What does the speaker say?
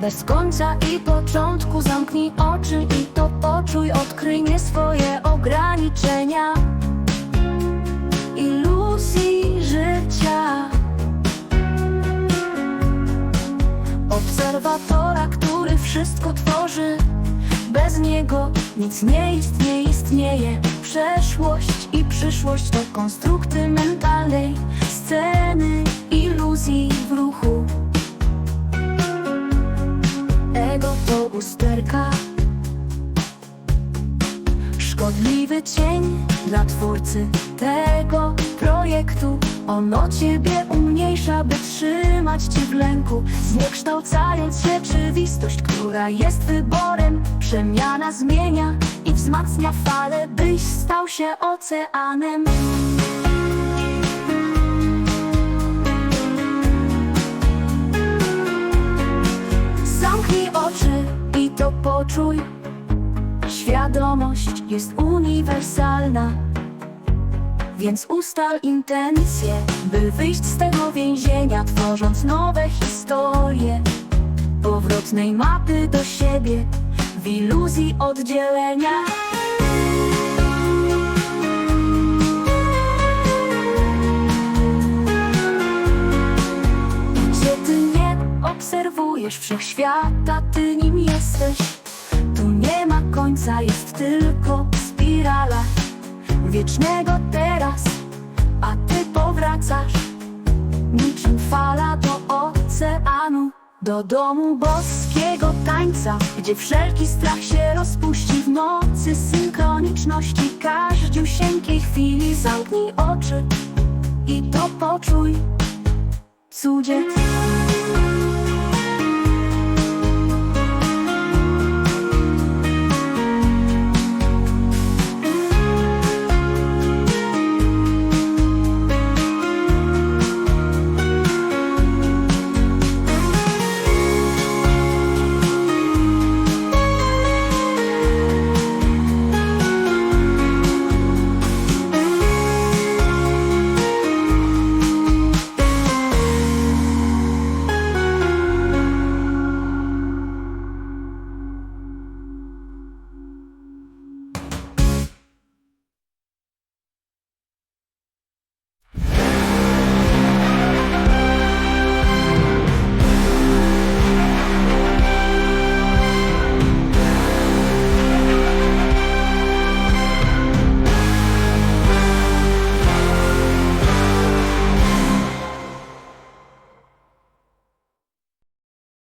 Bez końca i początku. Zamknij oczy i to poczuj. Odkryj nie swoje ograniczenia. Iluzji życia. Obserwatora, który wszystko tworzy. Bez niego nic nie istnieje, istnieje Przeszłość i przyszłość. To konstrukty mentalnej Szkodliwy cień dla twórcy tego projektu. Ono ciebie umniejsza, by trzymać cię w lęku Zniekształcając rzeczywistość, która jest wyborem. Przemiana zmienia i wzmacnia falę, byś stał się oceanem poczuj Świadomość jest uniwersalna Więc ustal intencje By wyjść z tego więzienia Tworząc nowe historie. Powrotnej mapy do siebie W iluzji oddzielenia. Gdzie ty nie obserwujesz wszechświata, ty nim jesteś końca, jest tylko spirala Wiecznego teraz, a ty powracasz. Niczym fala do oceanu Do domu boskiego tańca Gdzie wszelki strach się rozpuści w nocy synchroniczności. Każdziusieńkiej chwili zamknij oczy i to poczuj. Cudzie